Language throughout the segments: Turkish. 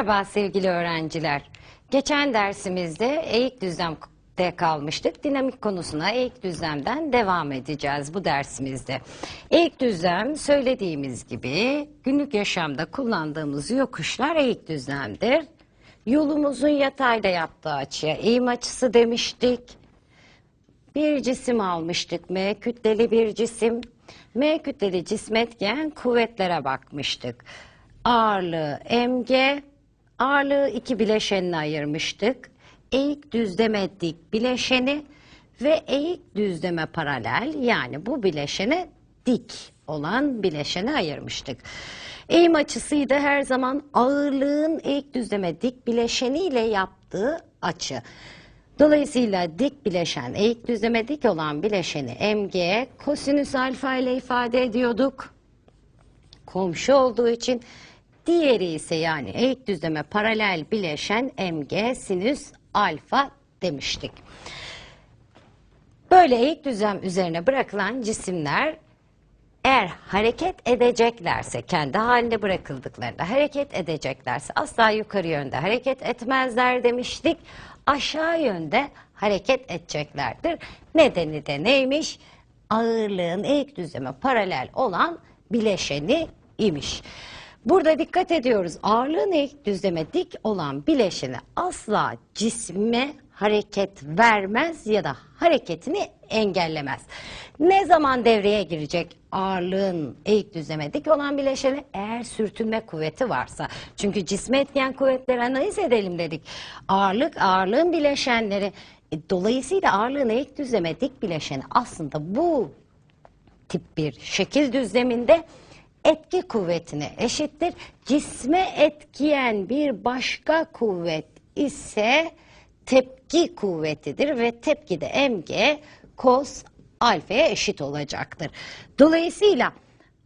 Merhaba sevgili öğrenciler. Geçen dersimizde eğik düzlemde kalmıştık. Dinamik konusuna eğik düzlemden devam edeceğiz bu dersimizde. Eğik düzlem söylediğimiz gibi günlük yaşamda kullandığımız yokuşlar eğik düzlemdir. Yolumuzun yatayda yaptığı açıya eğim açısı demiştik. Bir cisim almıştık. M kütleli bir cisim. M kütleli cismetken kuvvetlere bakmıştık. Ağırlığı mg, ağırlığı iki bileşenine ayırmıştık. Eğik düzleme dik bileşeni ve eğik düzleme paralel yani bu bileşene dik olan bileşene ayırmıştık. Eğim açısıyı da her zaman ağırlığın eğik düzleme dik bileşeniyle yaptığı açı. Dolayısıyla dik bileşen, eğik düzleme dik olan bileşeni mg kosinüs alfa ile ifade ediyorduk. Komşu olduğu için diğeri ise yani eğik düzleme paralel bileşen mg sinüs alfa demiştik. Böyle eğik düzlem üzerine bırakılan cisimler eğer hareket edeceklerse, kendi halinde bırakıldıklarında hareket edeceklerse asla yukarı yönde hareket etmezler demiştik. Aşağı yönde hareket edeceklerdir. Nedeni de neymiş? Ağırlığın eğik düzleme paralel olan bileşeni imiş. Burada dikkat ediyoruz. Ağırlığın eğik düzleme dik olan bileşeni asla cisme hareket vermez ya da hareketini engellemez. Ne zaman devreye girecek ağırlığın eğik düzleme dik olan bileşeni? Eğer sürtünme kuvveti varsa. Çünkü cisme etken kuvvetleri analiz edelim dedik. Ağırlık, ağırlığın bileşenleri. E, dolayısıyla ağırlığın eğik düzleme dik bileşeni aslında bu tip bir şekil düzleminde etki kuvvetine eşittir. Cisme etkiyen bir başka kuvvet ise tepki kuvvetidir ve tepki de mg cos alfaya eşit olacaktır. Dolayısıyla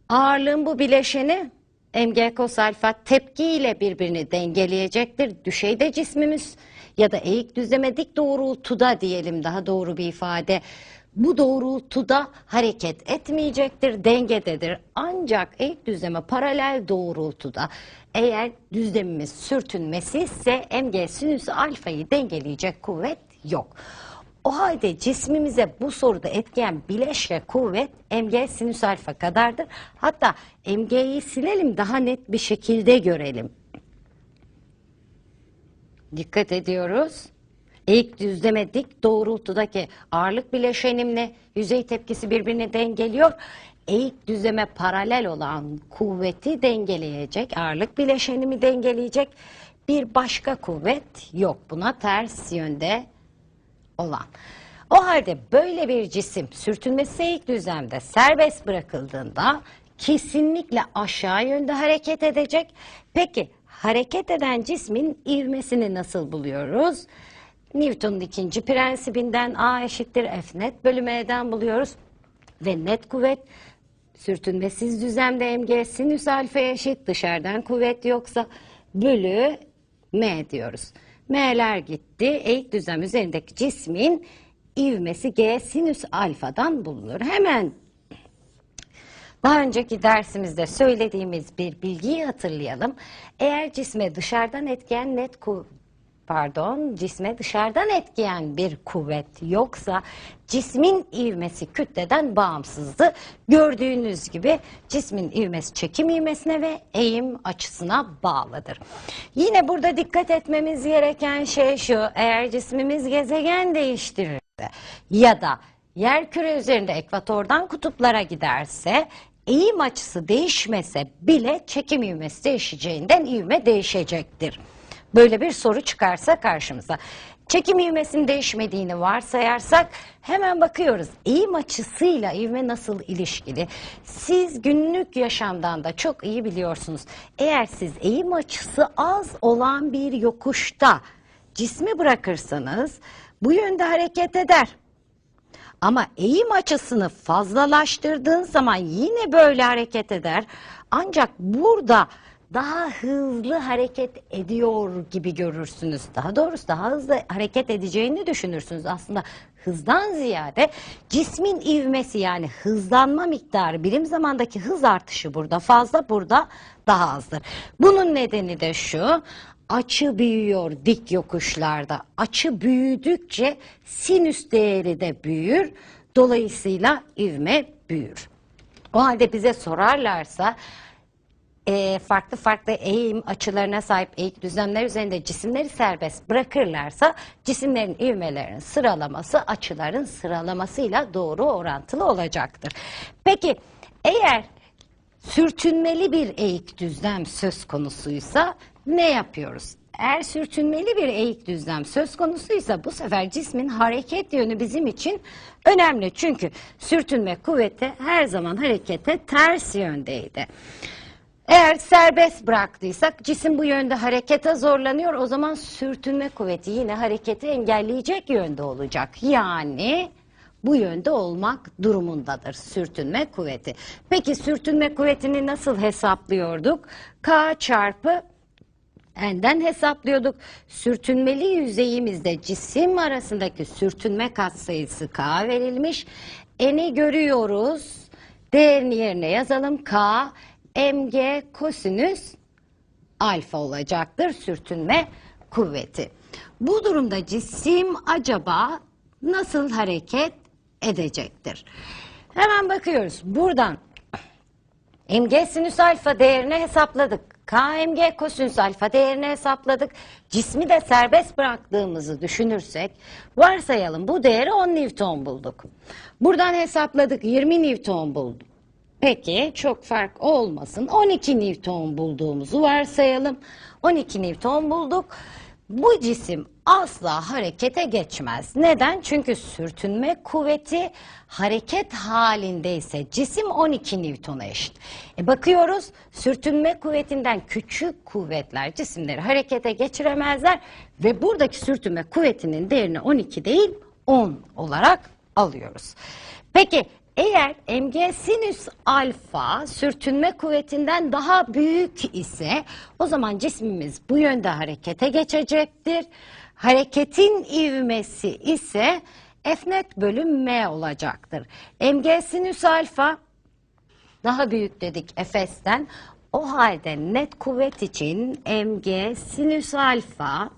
ağırlığın bu bileşeni mg cos alfa tepkiyle birbirini dengeleyecektir. Düşeyde cismimiz ya da eğik düzleme dik doğrultuda diyelim daha doğru bir ifade bu doğrultuda hareket etmeyecektir, dengededir. Ancak eğik düzleme paralel doğrultuda eğer düzlemimiz sürtünmesi ise mg sinüs alfayı dengeleyecek kuvvet yok. O halde cismimize bu soruda etkiyen bileşke kuvvet mg sinüs alfa kadardır. Hatta mg'yi silelim daha net bir şekilde görelim. Dikkat ediyoruz. Eğik düzleme dik doğrultudaki ağırlık bileşenimle yüzey tepkisi birbirini dengeliyor. Eğik düzleme paralel olan kuvveti dengeleyecek, ağırlık bileşenimi dengeleyecek bir başka kuvvet yok. Buna ters yönde olan. O halde böyle bir cisim sürtünmesi eğik düzlemde serbest bırakıldığında kesinlikle aşağı yönde hareket edecek. Peki hareket eden cismin ivmesini nasıl buluyoruz? Newton'un ikinci prensibinden A eşittir F net bölü M'den buluyoruz. Ve net kuvvet sürtünmesiz düzlemde mg sinüs alfa eşit dışarıdan kuvvet yoksa bölü M diyoruz. M'ler gitti. Eğik düzlem üzerindeki cismin ivmesi G sinüs alfadan bulunur. Hemen daha önceki dersimizde söylediğimiz bir bilgiyi hatırlayalım. Eğer cisme dışarıdan etkiyen net kuvvet pardon cisme dışarıdan etkileyen bir kuvvet yoksa cismin ivmesi kütleden bağımsızdı. Gördüğünüz gibi cismin ivmesi çekim ivmesine ve eğim açısına bağlıdır. Yine burada dikkat etmemiz gereken şey şu eğer cismimiz gezegen değiştirirse ya da yer küre üzerinde ekvatordan kutuplara giderse eğim açısı değişmese bile çekim ivmesi değişeceğinden ivme değişecektir böyle bir soru çıkarsa karşımıza. Çekim ivmesinin değişmediğini varsayarsak hemen bakıyoruz eğim açısıyla ivme nasıl ilişkili. Siz günlük yaşamdan da çok iyi biliyorsunuz. Eğer siz eğim açısı az olan bir yokuşta cismi bırakırsanız bu yönde hareket eder. Ama eğim açısını fazlalaştırdığın zaman yine böyle hareket eder. Ancak burada daha hızlı hareket ediyor gibi görürsünüz. Daha doğrusu daha hızlı hareket edeceğini düşünürsünüz. Aslında hızdan ziyade cismin ivmesi yani hızlanma miktarı birim zamandaki hız artışı burada fazla burada daha azdır. Bunun nedeni de şu açı büyüyor dik yokuşlarda. Açı büyüdükçe sinüs değeri de büyür. Dolayısıyla ivme büyür. O halde bize sorarlarsa e, farklı farklı eğim açılarına sahip eğik düzlemler üzerinde cisimleri serbest bırakırlarsa cisimlerin ivmelerinin sıralaması açıların sıralamasıyla doğru orantılı olacaktır. Peki eğer sürtünmeli bir eğik düzlem söz konusuysa ne yapıyoruz? Eğer sürtünmeli bir eğik düzlem söz konusuysa bu sefer cismin hareket yönü bizim için önemli. Çünkü sürtünme kuvveti her zaman harekete ters yöndeydi. Eğer serbest bıraktıysak cisim bu yönde harekete zorlanıyor. O zaman sürtünme kuvveti yine hareketi engelleyecek yönde olacak. Yani bu yönde olmak durumundadır sürtünme kuvveti. Peki sürtünme kuvvetini nasıl hesaplıyorduk? K çarpı N'den hesaplıyorduk. Sürtünmeli yüzeyimizde cisim arasındaki sürtünme katsayısı K verilmiş. N'i görüyoruz. Değerini yerine yazalım. K mg kosinüs alfa olacaktır sürtünme kuvveti. Bu durumda cisim acaba nasıl hareket edecektir? Hemen bakıyoruz. Buradan mg sinüs alfa değerini hesapladık. KMG kosinüs alfa değerini hesapladık. Cismi de serbest bıraktığımızı düşünürsek varsayalım bu değeri 10 Newton bulduk. Buradan hesapladık 20 Newton bulduk. Peki çok fark olmasın. 12 Newton bulduğumuzu varsayalım. 12 Newton bulduk. Bu cisim asla harekete geçmez. Neden? Çünkü sürtünme kuvveti hareket halindeyse cisim 12 Newton'a eşit. E bakıyoruz sürtünme kuvvetinden küçük kuvvetler cisimleri harekete geçiremezler ve buradaki sürtünme kuvvetinin değerini 12 değil 10 olarak alıyoruz. Peki eğer mg sinüs alfa sürtünme kuvvetinden daha büyük ise o zaman cismimiz bu yönde harekete geçecektir. Hareketin ivmesi ise F net bölü M olacaktır. mg sinüs alfa daha büyük dedik Efes'ten. O halde net kuvvet için mg sinüs alfa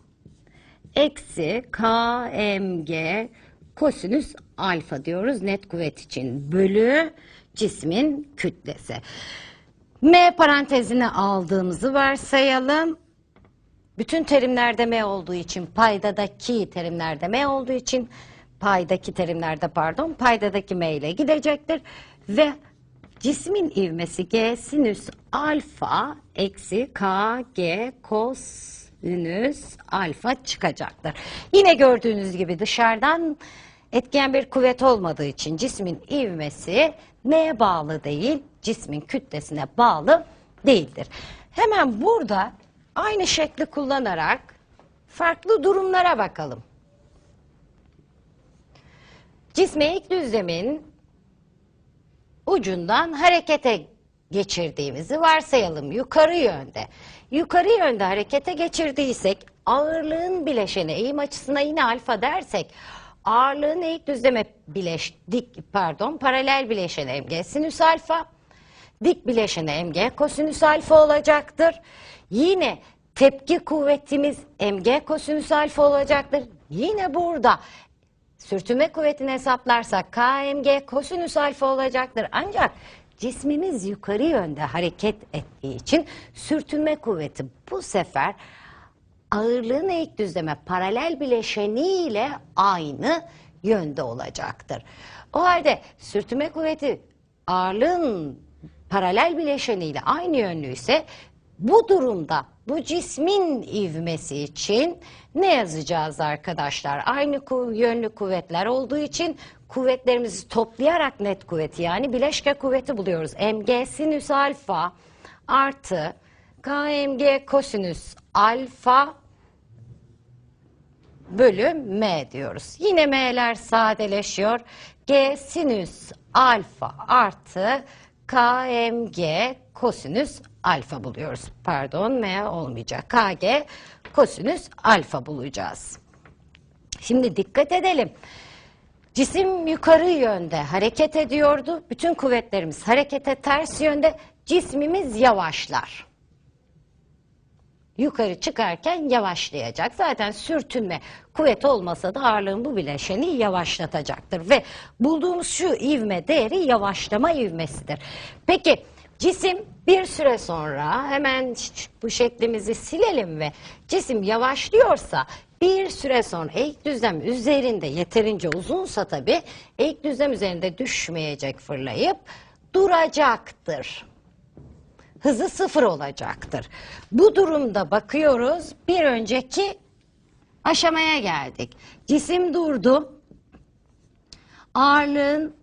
eksi kmg kosinüs alfa diyoruz net kuvvet için bölü cismin kütlesi. M parantezine aldığımızı varsayalım. Bütün terimlerde M olduğu için paydadaki terimlerde M olduğu için paydaki terimlerde pardon paydadaki M ile gidecektir ve cismin ivmesi G sinüs alfa eksi K G kosinüs alfa çıkacaktır. Yine gördüğünüz gibi dışarıdan etken bir kuvvet olmadığı için cismin ivmesi neye bağlı değil, cismin kütlesine bağlı değildir. Hemen burada aynı şekli kullanarak farklı durumlara bakalım. Cisme ilk düzlemin ucundan harekete geçirdiğimizi varsayalım yukarı yönde. Yukarı yönde harekete geçirdiysek ağırlığın bileşeni eğim açısına yine alfa dersek ağırlığın eğik düzleme bileş, dik pardon paralel bileşeni mg sinüs alfa dik bileşeni mg kosinüs alfa olacaktır. Yine tepki kuvvetimiz mg kosinüs alfa olacaktır. Yine burada sürtünme kuvvetini hesaplarsak kmg kosinüs alfa olacaktır. Ancak cismimiz yukarı yönde hareket ettiği için sürtünme kuvveti bu sefer ağırlığın eğik düzleme paralel bileşeniyle aynı yönde olacaktır. O halde sürtünme kuvveti ağırlığın paralel bileşeniyle aynı yönlüyse bu durumda bu cismin ivmesi için ne yazacağız arkadaşlar? Aynı ku- yönlü kuvvetler olduğu için kuvvetlerimizi toplayarak net kuvveti yani bileşke kuvveti buluyoruz. mg sinüs alfa artı kmg kosinüs alfa bölü m diyoruz. Yine m'ler sadeleşiyor. G sinüs alfa artı kmg kosinüs alfa buluyoruz. Pardon m olmayacak. kg kosinüs alfa bulacağız. Şimdi dikkat edelim. Cisim yukarı yönde hareket ediyordu. Bütün kuvvetlerimiz harekete ters yönde. Cismimiz yavaşlar. Yukarı çıkarken yavaşlayacak. Zaten sürtünme kuvvet olmasa da ağırlığın bu bileşeni yavaşlatacaktır. Ve bulduğumuz şu ivme değeri yavaşlama ivmesidir. Peki cisim bir süre sonra hemen bu şeklimizi silelim ve cisim yavaşlıyorsa bir süre sonra eğik düzlem üzerinde yeterince uzunsa tabii eğik düzlem üzerinde düşmeyecek fırlayıp duracaktır hızı sıfır olacaktır. Bu durumda bakıyoruz bir önceki aşamaya geldik. Cisim durdu. Ağırlığın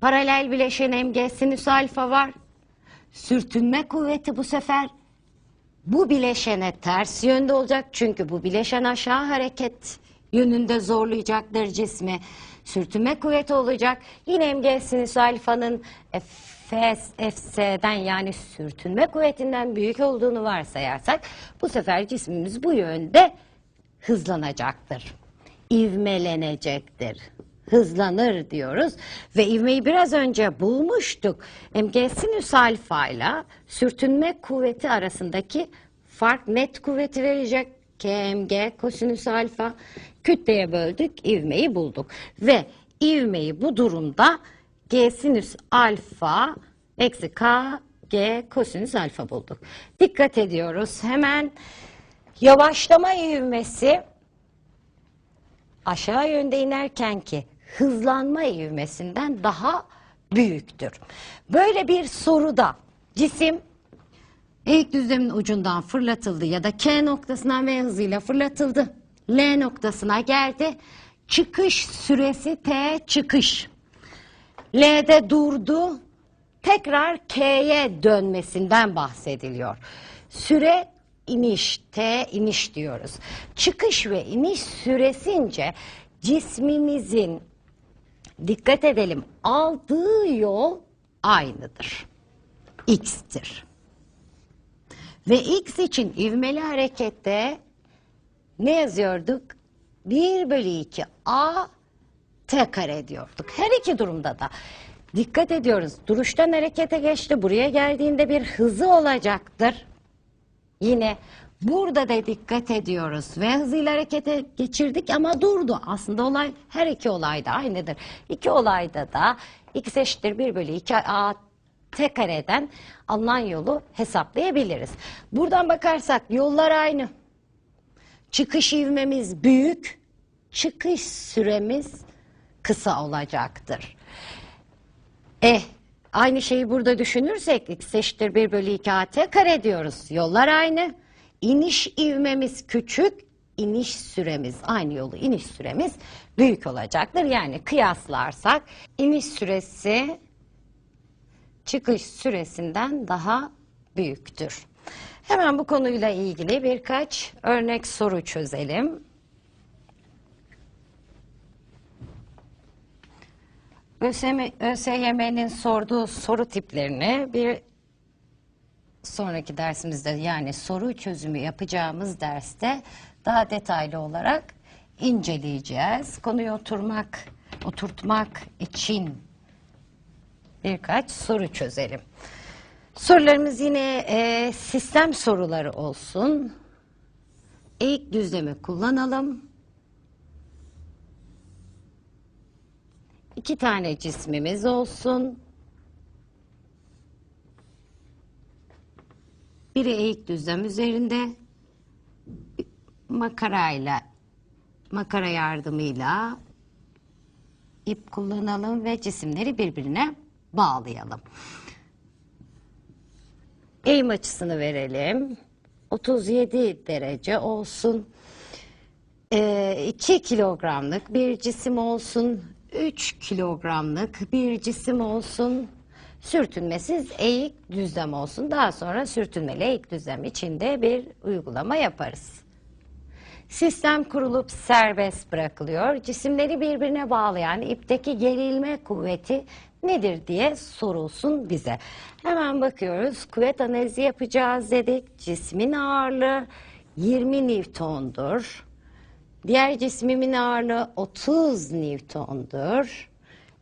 paralel bileşen mg sinüs alfa var. Sürtünme kuvveti bu sefer bu bileşene ters yönde olacak. Çünkü bu bileşen aşağı hareket yönünde zorlayacaktır cismi. Sürtünme kuvveti olacak. Yine mg sinüs alfanın Fs, Fs'den yani sürtünme kuvvetinden büyük olduğunu varsayarsak bu sefer cismimiz bu yönde hızlanacaktır. İvmelenecektir. Hızlanır diyoruz ve ivmeyi biraz önce bulmuştuk. Mg sinüs alfa ile sürtünme kuvveti arasındaki fark net kuvveti verecek. KMG kosinüs alfa kütleye böldük, ivmeyi bulduk. Ve ivmeyi bu durumda G sinüs alfa eksi K G kosinüs alfa bulduk. Dikkat ediyoruz. Hemen yavaşlama ivmesi aşağı yönde inerken ki hızlanma ivmesinden daha büyüktür. Böyle bir soruda cisim eğik düzlemin ucundan fırlatıldı ya da K noktasından V hızıyla fırlatıldı. L noktasına geldi. Çıkış süresi T çıkış. L'de durdu. Tekrar K'ye dönmesinden bahsediliyor. Süre iniş, T iniş diyoruz. Çıkış ve iniş süresince cismimizin dikkat edelim aldığı yol aynıdır. X'tir. Ve X için ivmeli harekette ne yazıyorduk? 1 bölü 2 A T kare diyorduk. Her iki durumda da dikkat ediyoruz. Duruştan harekete geçti. Buraya geldiğinde bir hızı olacaktır. Yine burada da dikkat ediyoruz ve hızıyla harekete geçirdik ama durdu. Aslında olay her iki olayda aynıdır. İki olayda da x eşittir 1 bölü 2 a t kareden alınan yolu hesaplayabiliriz. Buradan bakarsak yollar aynı. Çıkış ivmemiz büyük, çıkış süremiz kısa olacaktır. Eh, aynı şeyi burada düşünürsek x eşittir 1 bölü 2 at kare diyoruz. Yollar aynı. İniş ivmemiz küçük, iniş süremiz aynı yolu iniş süremiz büyük olacaktır. Yani kıyaslarsak iniş süresi çıkış süresinden daha büyüktür. Hemen bu konuyla ilgili birkaç örnek soru çözelim. ÖSYM'nin sorduğu soru tiplerini bir sonraki dersimizde yani soru çözümü yapacağımız derste daha detaylı olarak inceleyeceğiz. Konuyu oturmak, oturtmak için birkaç soru çözelim. Sorularımız yine e, sistem soruları olsun. Eğik düzlemi kullanalım. İki tane cismimiz olsun. Biri eğik düzlem üzerinde makarayla makara yardımıyla ip kullanalım ve cisimleri birbirine bağlayalım. Eğim açısını verelim. 37 derece olsun. 2 kilogramlık bir cisim olsun. 3 kilogramlık bir cisim olsun. Sürtünmesiz eğik düzlem olsun. Daha sonra sürtünmeli eğik düzlem içinde bir uygulama yaparız. Sistem kurulup serbest bırakılıyor. Cisimleri birbirine bağlayan ipteki gerilme kuvveti nedir diye sorulsun bize. Hemen bakıyoruz. Kuvvet analizi yapacağız dedik. Cismin ağırlığı 20 Newton'dur. Diğer cismimin ağırlığı 30 Newton'dur.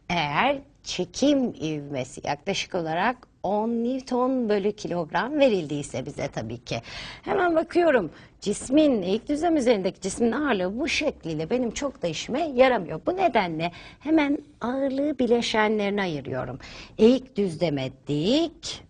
Eğer çekim ivmesi yaklaşık olarak 10 Newton bölü kilogram verildiyse bize tabii ki. Hemen bakıyorum cismin eğik düzlem üzerindeki cismin ağırlığı bu şekliyle benim çok da işime yaramıyor. Bu nedenle hemen ağırlığı bileşenlerine ayırıyorum. Eğik düzleme dik,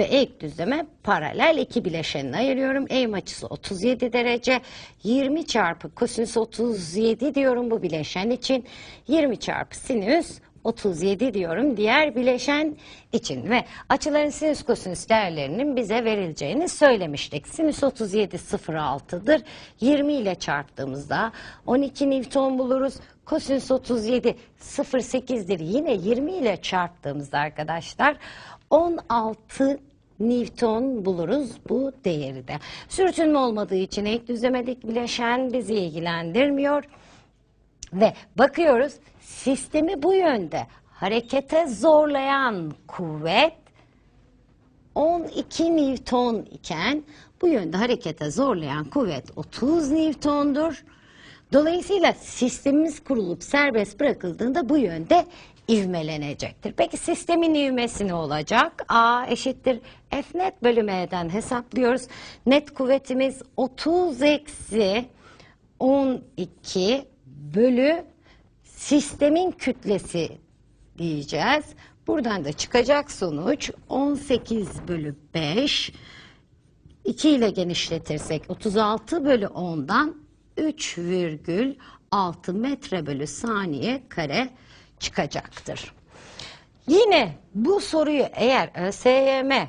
ve eğik düzleme paralel iki bileşenini ayırıyorum. Eğim açısı 37 derece. 20 çarpı kosinüs 37 diyorum bu bileşen için. 20 çarpı sinüs 37 diyorum diğer bileşen için ve açıların sinüs kosinüs değerlerinin bize verileceğini söylemiştik. Sinüs 37 0.6'dır. 20 ile çarptığımızda 12 Newton buluruz. Kosinüs 37 0.8'dir. Yine 20 ile çarptığımızda arkadaşlar 16 Newton buluruz bu değeri de. Sürtünme olmadığı için ek düzlemedik bileşen bizi ilgilendirmiyor. Ve bakıyoruz sistemi bu yönde harekete zorlayan kuvvet 12 Newton iken bu yönde harekete zorlayan kuvvet 30 Newton'dur. Dolayısıyla sistemimiz kurulup serbest bırakıldığında bu yönde ivmelenecektir. Peki sistemin ivmesi ne olacak? A eşittir F net bölü M'den hesaplıyoruz. Net kuvvetimiz 30 eksi 12 bölü sistemin kütlesi diyeceğiz. Buradan da çıkacak sonuç 18 bölü 5 2 ile genişletirsek 36 bölü 10'dan 3,6 metre bölü saniye kare çıkacaktır. Yine bu soruyu eğer ÖSYM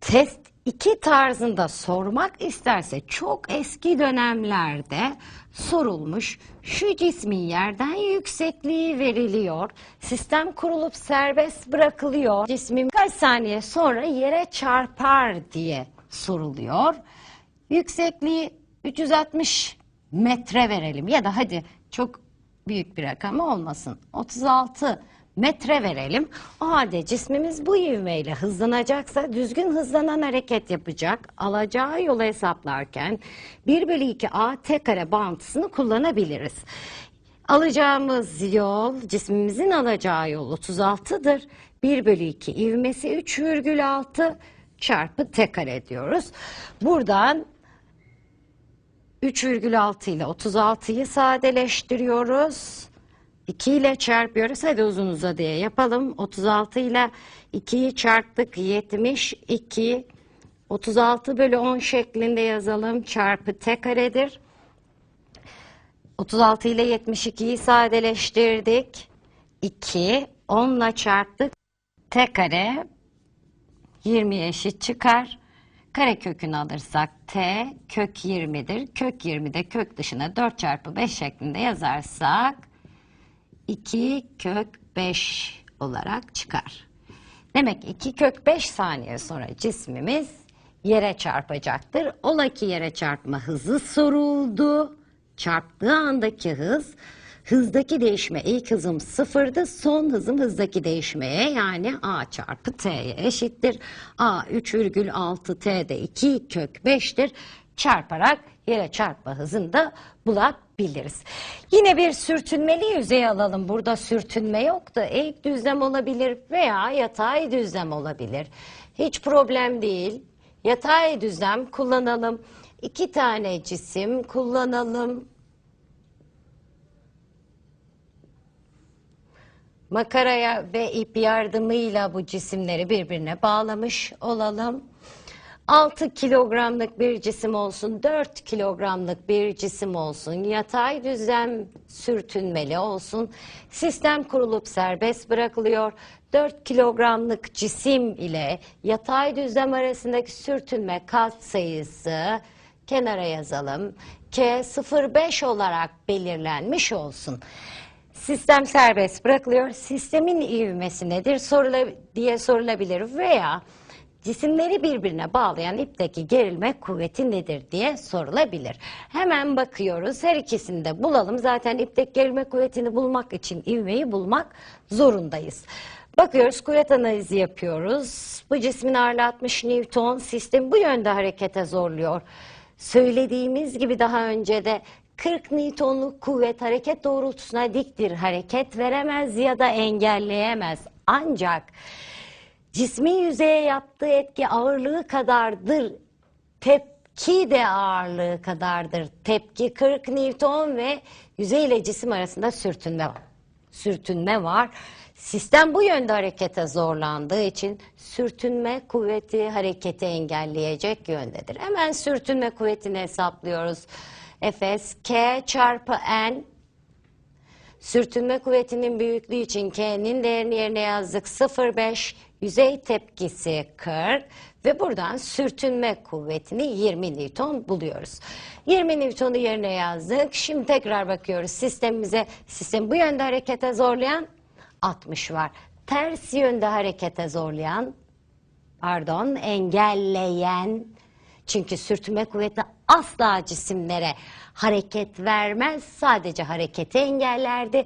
test 2 tarzında sormak isterse çok eski dönemlerde sorulmuş. Şu cismin yerden yüksekliği veriliyor. Sistem kurulup serbest bırakılıyor. Cismin kaç saniye sonra yere çarpar diye soruluyor. Yüksekliği 360 metre verelim ya da hadi çok büyük bir rakam olmasın. 36 metre verelim. O halde cismimiz bu ivmeyle hızlanacaksa düzgün hızlanan hareket yapacak. Alacağı yolu hesaplarken 1 bölü 2 a t kare bağıntısını kullanabiliriz. Alacağımız yol, cismimizin alacağı yol 36'dır. 1 bölü 2 ivmesi 3,6 çarpı t kare diyoruz. Buradan 3,6 ile 36'yı sadeleştiriyoruz. 2 ile çarpıyoruz. Hadi uzun uzadıya yapalım. 36 ile 2'yi çarptık. 72. 36 bölü 10 şeklinde yazalım. Çarpı t karedir. 36 ile 72'yi sadeleştirdik. 2. 10 ile çarptık. t kare 20 eşit çıkar. Kare kökünü alırsak t kök 20'dir. Kök 20 de kök dışına 4 çarpı 5 şeklinde yazarsak 2 kök 5 olarak çıkar. Demek 2 kök 5 saniye sonra cismimiz yere çarpacaktır. Ola ki yere çarpma hızı soruldu. Çarptığı andaki hız hızdaki değişme ilk hızım sıfırdı. Son hızım hızdaki değişmeye yani a çarpı t'ye eşittir. a 3,6 t de 2 kök 5'tir. Çarparak yere çarpma hızını da bulabiliriz. Yine bir sürtünmeli yüzey alalım. Burada sürtünme yok da eğik düzlem olabilir veya yatay düzlem olabilir. Hiç problem değil. Yatay düzlem kullanalım. İki tane cisim kullanalım. Makaraya ve ip yardımıyla bu cisimleri birbirine bağlamış olalım. 6 kilogramlık bir cisim olsun, 4 kilogramlık bir cisim olsun, yatay düzlem sürtünmeli olsun. Sistem kurulup serbest bırakılıyor. 4 kilogramlık cisim ile yatay düzlem arasındaki sürtünme kat sayısı kenara yazalım. K 0,5 olarak belirlenmiş olsun. Sistem serbest bırakılıyor. Sistemin ivmesi nedir sorula, diye sorulabilir veya cisimleri birbirine bağlayan ipteki gerilme kuvveti nedir diye sorulabilir. Hemen bakıyoruz. Her ikisini de bulalım. Zaten ipteki gerilme kuvvetini bulmak için ivmeyi bulmak zorundayız. Bakıyoruz kuvvet analizi yapıyoruz. Bu cismin ağırlığı 60 Newton. Sistem bu yönde harekete zorluyor. Söylediğimiz gibi daha önce de 40 Newton'luk kuvvet hareket doğrultusuna diktir. Hareket veremez ya da engelleyemez. Ancak cismin yüzeye yaptığı etki ağırlığı kadardır. Tepki de ağırlığı kadardır. Tepki 40 Newton ve yüzey ile cisim arasında sürtünme var. Sürtünme var. Sistem bu yönde harekete zorlandığı için sürtünme kuvveti hareketi engelleyecek yöndedir. Hemen sürtünme kuvvetini hesaplıyoruz. Fs K çarpı N Sürtünme kuvvetinin büyüklüğü için K'nin değerini yerine yazdık 0,5, yüzey tepkisi 40 ve buradan sürtünme kuvvetini 20 Newton buluyoruz. 20 Newton'u yerine yazdık. Şimdi tekrar bakıyoruz sistemimize. Sistem bu yönde harekete zorlayan 60 var. Ters yönde harekete zorlayan pardon engelleyen çünkü sürtünme kuvveti asla cisimlere hareket vermez sadece hareketi engellerdi.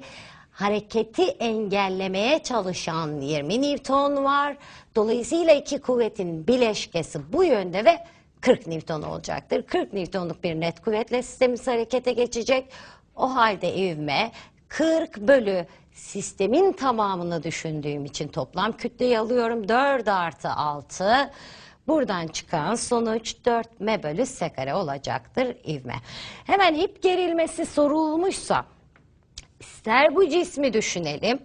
Hareketi engellemeye çalışan 20 Newton var. Dolayısıyla iki kuvvetin bileşkesi bu yönde ve 40 Newton olacaktır. 40 Newtonluk bir net kuvvetle sistemimiz harekete geçecek. O halde ivme 40 bölü sistemin tamamını düşündüğüm için toplam kütleyi alıyorum. 4 artı 6. Buradan çıkan sonuç 4 m bölü s kare olacaktır ivme. Hemen ip gerilmesi sorulmuşsa ister bu cismi düşünelim.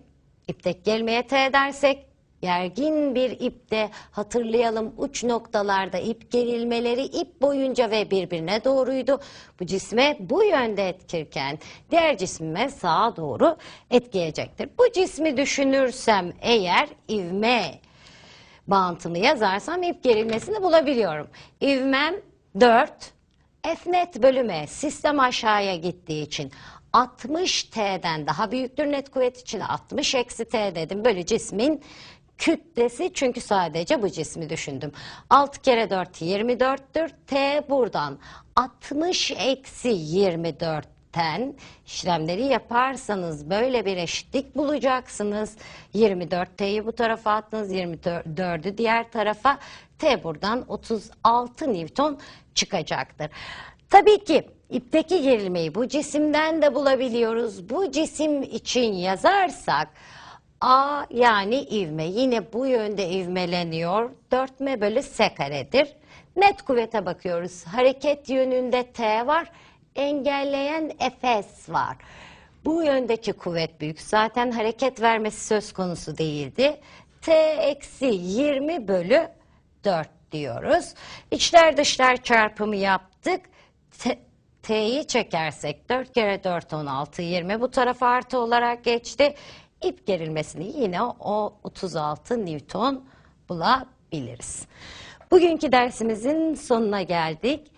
İptek gelmeye t dersek gergin bir ipte hatırlayalım uç noktalarda ip gerilmeleri ip boyunca ve birbirine doğruydu. Bu cisme bu yönde etkirken diğer cismime sağa doğru etkileyecektir. Bu cismi düşünürsem eğer ivme bağıntımı yazarsam ip gerilmesini bulabiliyorum. İvmem 4, F net bölüme sistem aşağıya gittiği için 60 T'den daha büyüktür net kuvvet için 60 eksi T dedim. Böyle cismin kütlesi çünkü sadece bu cismi düşündüm. 6 kere 4 24'tür. T buradan 60 eksi 24 ten işlemleri yaparsanız böyle bir eşitlik bulacaksınız. 24T'yi bu tarafa attınız, 24'ü diğer tarafa. T buradan 36 Newton çıkacaktır. Tabii ki ipteki gerilmeyi bu cisimden de bulabiliyoruz. Bu cisim için yazarsak A yani ivme yine bu yönde ivmeleniyor. 4m bölü s karedir. Net kuvvete bakıyoruz. Hareket yönünde T var engelleyen Efes var. Bu yöndeki kuvvet büyük. Zaten hareket vermesi söz konusu değildi. T eksi 20 bölü 4 diyoruz. İçler dışlar çarpımı yaptık. T'yi çekersek 4 kere 4 16 20 bu tarafa artı olarak geçti. İp gerilmesini yine o 36 Newton bulabiliriz. Bugünkü dersimizin sonuna geldik.